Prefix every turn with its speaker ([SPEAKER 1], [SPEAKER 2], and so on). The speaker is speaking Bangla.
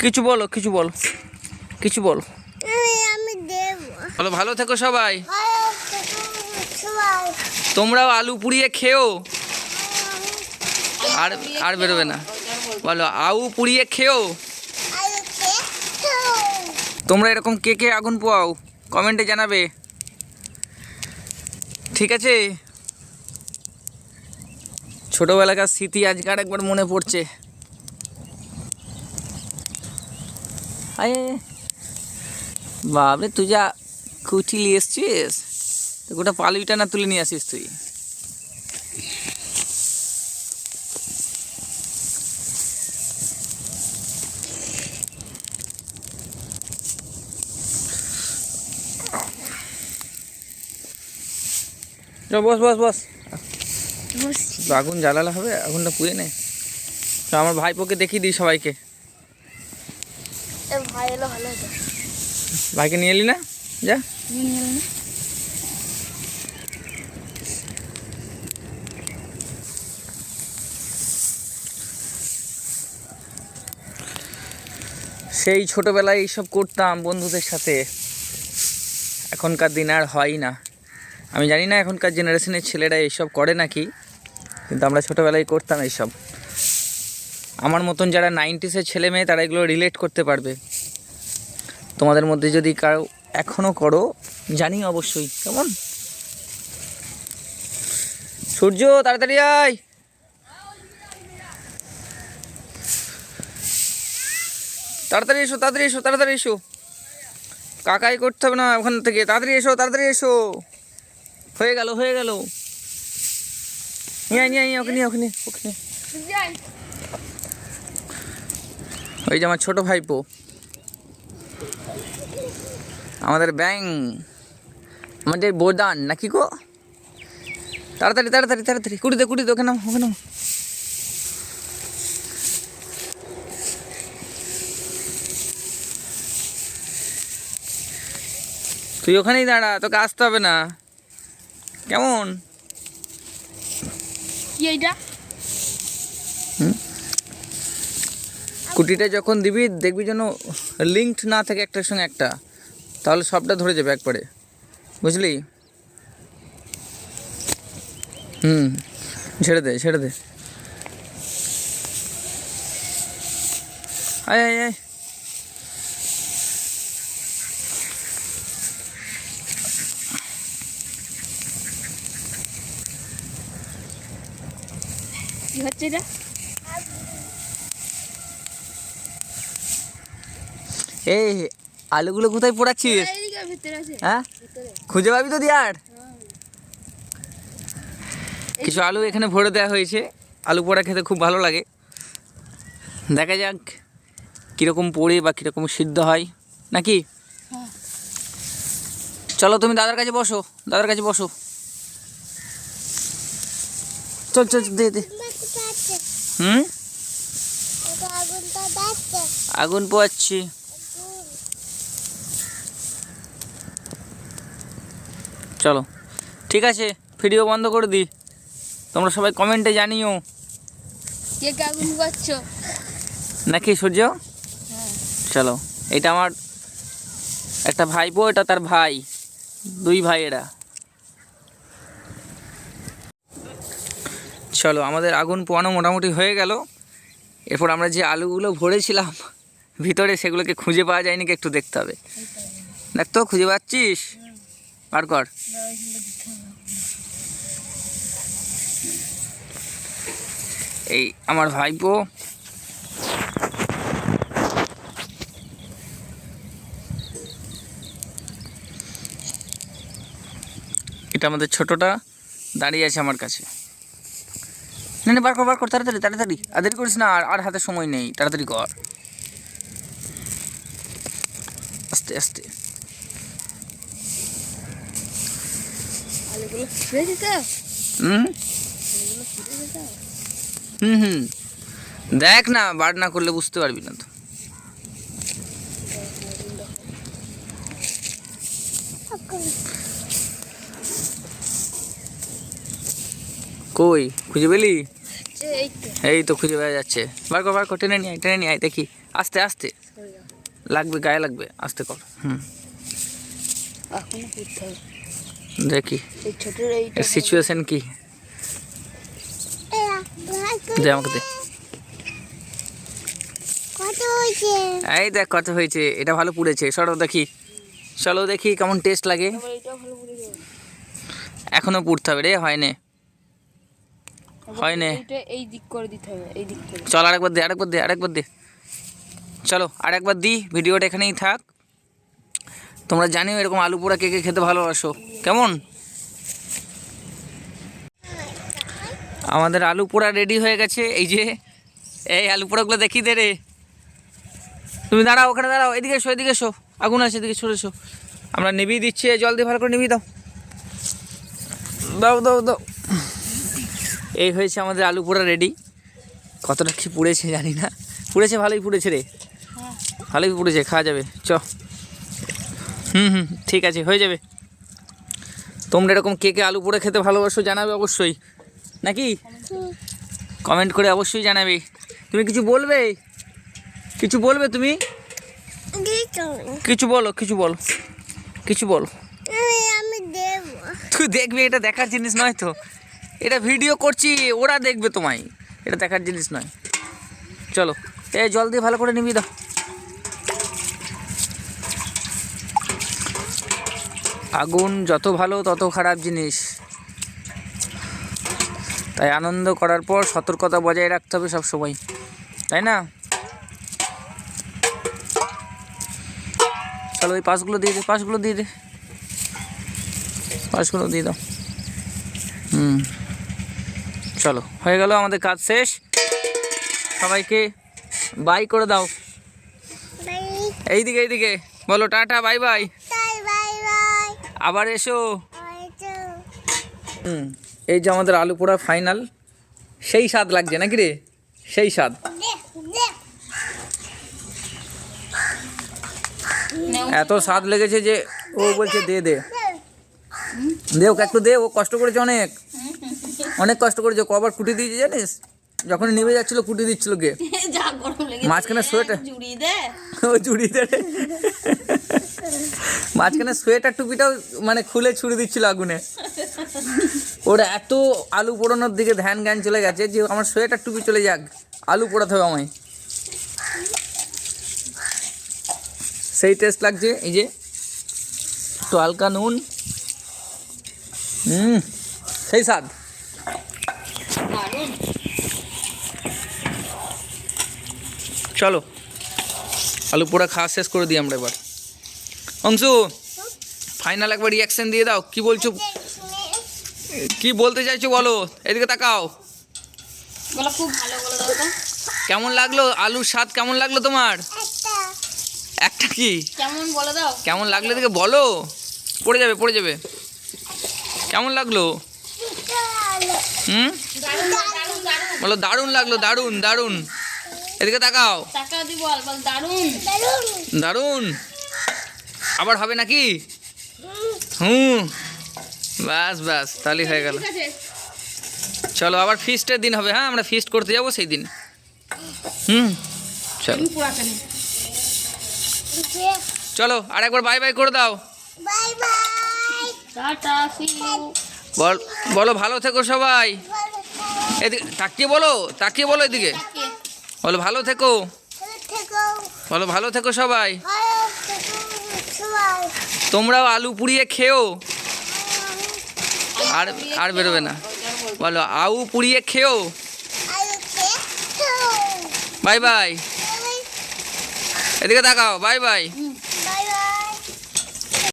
[SPEAKER 1] কিছু বলো কিছু বলো কিছু বলো। বলো ভালো থেকো সবাই।
[SPEAKER 2] সবাই।
[SPEAKER 1] তোমরাও আলু পুড়িয়ে খেও। আর আর বেরোবে না। বলো আউ পুড়িয়ে খেও। তোমরা এরকম কে কে আগুন পোয়াও কমেন্টে জানাবে। ঠিক আছে? ছোটবেলাকার স্মৃতি আজকে আর একবার মনে পড়ছে। আয়ে বাবরে তুই যা কুঠি নিয়ে এসছিস? তো গোটা পালুইটা না তুলে নিয়ে আসিস তুই? বস বস বস। আগুন জ্বালালে হবে আগুনটা পুড়ে নে। তো আমার ভাইপোকে দেখিয়ে দিই সবাইকে। ভাইকে নিয়ে এলি না? যা। সেই ছোটবেলায় এইসব করতাম বন্ধুদের সাথে। এখনকার দিন আর হয় না। আমি জানি না এখনকার জেনারেশনের ছেলেরা এইসব করে নাকি, কিন্তু আমরা ছোটোবেলায় করতাম এইসব। আমার মতন যারা নাইনটিসের ছেলে মেয়ে তারা এগুলো রিলেট করতে পারবে। তোমাদের মধ্যে যদি কারও এখনও করো জানি অবশ্যই কেমন? সূর্য তাড়াতাড়ি আয়! তাড়াতাড়ি এসো তাড়াতাড়ি এসো তাড়াতাড়ি এসো। কাকাই করতে হবে না ওখান থেকে তাড়াতাড়ি এসো তাড়াতাড়ি এসো। হয়ে গেল হয়ে গেল। নিয়ে নিয়ে নিয়ে আয়, ওখানে ওখানে ওই যে আমার ছোট ভাইপো। আমাদের ব্যাং। আমাদের বোদান, নাকি গো? তাড়াতাড়ি তাড়াতাড়ি তাড়াতাড়ি। কুড়ি দে কুড়ি দে ওখানে ওখানে তুই ওখানেই দাঁড়া, তোকে আসতে হবে না। কেমন?
[SPEAKER 2] কি এইটা?
[SPEAKER 1] কুটিটা যখন দিবি, দেখবি যেন লিঙ্কড না থাকে একটার সঙ্গে একটা। তাহলে সবটা ধরে যাবে একবারে। বুঝলি? হুম, ছেড়ে দে ছেড়ে দে। আয় আয় আয়।
[SPEAKER 2] হচ্ছে এটা?
[SPEAKER 1] এই আলুগুলো কোথায় পোড়াচ্ছিস? হ্যাঁ? খুঁজে পাবি তো দিয়ার? কিছু আলু এখানে ভরে দেওয়া হয়েছে। আলু পোড়া খেতে খুব ভালো লাগে। দেখা যাক কীরকম পড়ে বা কীরকম সিদ্ধ হয়। নাকি?
[SPEAKER 2] হ্যাঁ।
[SPEAKER 1] চলো তুমি দাদার কাছে বসো দাদার কাছে বসো। চল চল চল, দে দে। হুম? আগুন পোয়াচ্ছি। চলো। ঠিক আছে ভিডিও বন্ধ করে দিই। তোমরা সবাই কমেন্টে জানিও।
[SPEAKER 2] কে আগুন পাচ্ছ
[SPEAKER 1] নাকি সূর্য?
[SPEAKER 2] হ্যাঁ।
[SPEAKER 1] চলো এটা আমার একটা ভাইপো এটা তার ভাই। দুই ভাই এরা। চলো আমাদের আগুন পোয়ানো মোটামুটি হয়ে গেল। এরপর আমরা যে আলুগুলো ভরেছিলাম ভিতরে সেগুলোকে খুঁজে পাওয়া যায়নি একটু দেখতে হবে। দেখ তো খুঁজে পাচ্ছিস? বার কর। এই আমার ভাইপো। এটা আমাদের ছোটটা, দাঁড়িয়ে আছে আমার কাছে। না না, বার কর বার কর, তাড়াতাড়ি তাড়াতাড়ি। আর দেরি করিস না, আর আর হাতে সময় নেই, তাড়াতাড়ি কর। আস্তে আস্তে
[SPEAKER 2] আলুগুলো ফুটে দিত
[SPEAKER 1] হুম? হুম দেখ না বার না করলে বুঝতে পারবি না তো। কই খুঁজে পেলি?
[SPEAKER 2] এই তো।
[SPEAKER 1] খুঁজে পাওয়া যাচ্ছে। বার কর বার কর টেনে নিয়ে টেনে নিয়ে দেখি। আস্তে আস্তে। লাগবে গায়ে লাগবে। আস্তে কর। হুম। দেখি সিচুয়েশন কি? দে আমাকে দে। এই দেখ কত হয়েছে এটা ভালো পুড়েছে। সরো দেখি চলো দেখি কেমন টেস্ট লাগে। এখনও পুড়তে হবে রে হয়নি। হয় নে।
[SPEAKER 2] এইটা এই দিক করে দিতে হবে এই দিক
[SPEAKER 1] চল আরেকবার দে আরেকবার দে আরেকবার দে। চলো আরেকবার দিই ভিডিওটা এখানেই থাক। তোমরা জানিও এরকম আলু পোড়া কে কে খেতে ভালোবাসো। কেমন? আমাদের আলু পোড়া রেডি হয়ে গেছে। এই যে, এই আলু পোড়াগুলো দেখি দে রে। তুমি দাঁড়াও, ওখানে দাঁড়াও। এদিকে এসো এদিকে এসো। আগুন আছে, এদিকে সরে এসো। আমরা নিবিয়ে দিচ্ছি, জল দিয়ে ভালো করে নিবিয়ে দাও। দাও দাও দাও। এই হয়েছে আমাদের আলু পোড়া রেডি কতটা কি পুড়েছে জানি না। পুড়েছে, ভালোই পুড়েছে রে। ভালোই পুড়েছে, খাওয়া যাবে। চ। হুম হুম, ঠিক আছে, হয়ে যাবে। তোমরা এরকম কে কে আলু পোড়া খেতে ভালোবাসো জানাবে অবশ্যই। নাকি? কমেন্ট করে অবশ্যই জানাবে। তুমি কিছু বলবে? কিছু বলবে তুমি? কিছু বলো কিছু বলো কিছু বলো। তুই দেখবি, এটা দেখার জিনিস নয় তো। এটা ভিডিও করছি, ওরা দেখবে তোমায়। এটা দেখার জিনিস নয়। চলো এ জল দিয়ে ভালো করে নিবি দাও। আগুন যত ভালো তত খারাপ জিনিস। তাই আনন্দ করার পর সতর্কতা বজায় রাখতে হবে সব সময় তাই না? চলো ওই পাশগুলো দিয়ে দে পাশগুলো দিয়ে দে। পাঁচগুলো দিয়ে দাও। হুম। চলো হয়ে গেল আমাদের কাজ শেষ। সবাইকে বাই করে দাও। এইদিকে এইদিকে। বলো টাটা বাই বাই। আবার এসো। হুম এই যে আমাদের আলু পোড়া ফাইনাল সেই স্বাদ লাগছে নাকি রে? সেই স্বাদ। এত স্বাদ লেগেছে যে ও বলছে দে দে। দে ওকে একটু দে ও কষ্ট করেছে অনেক। অনেক কষ্ট করেছে কবার কুটি দিয়েছে জানিস? যখন নিভে যাচ্ছিল কুটি দিচ্ছিল গে
[SPEAKER 2] যা গরম লেগে
[SPEAKER 1] মাঝখানে সোয়েটার
[SPEAKER 2] জুড়ি দে।
[SPEAKER 1] ও চুড়ি দেড়ে মাঝখানে সোয়েটার টুপিটাও মানে খুলে ছুড়ে দিচ্ছিল আগুনে। ওরা এত আলু পোড়ানোর দিকে ধ্যান জ্ঞান চলে গেছে যে আমার সোয়েটার টুপি চলে যাক, আলু পোড়াতে হবে আমায়। সেই টেস্ট লাগছে, এই যে, একটু হালকা নুন। হুম, সেই স্বাদ। চলো। আলু পোড়া খাওয়া শেষ করে দিই আমরা এবার। অংশু ফাইনাল একবার রিয়াকশন দিয়ে দাও। কি বলছো? কি বলতে চাইছো বলো? এদিকে তাকাও।
[SPEAKER 2] বলো খুব ভালো বলে
[SPEAKER 1] কেমন লাগল? আলুর স্বাদ কেমন লাগল তোমার?
[SPEAKER 3] একটা
[SPEAKER 1] কি?
[SPEAKER 2] কেমন বলে দাও।
[SPEAKER 1] কেমন লাগল এদিকে বলো? পড়ে যাবে পড়ে যাবে। কেমন লাগল? হুম? বলো দারুণ লাগল দারুণ দারুণ। এদিকে তাকাও।
[SPEAKER 2] দারুণ
[SPEAKER 1] আবার হবে নাকি? হুম। বাস বাস তাহলেই হয়ে গেল। চলো আবার ফিস্টের দিন হবে হ্যাঁ? আমরা ফিস্ট করতে যাব সেই দিন। হুম চলো। চলো আর একবার বাই বাই করে দাও।
[SPEAKER 3] Bye bye
[SPEAKER 2] tata see you
[SPEAKER 1] বল বলো ভালো থেকো সবাই। এদিকে তাকিয়ে বলো তাকিয়ে বলো এদিকে। বলো ভালো থেকো। বলো ভালো থেকো সবাই। তোমরাও আলু পুড়িয়ে খেও। আর আর বেরোবে না। বলো আউ পুড়িয়ে খেও। Bye bye. এদিকে তাকাও
[SPEAKER 3] বাই বাই।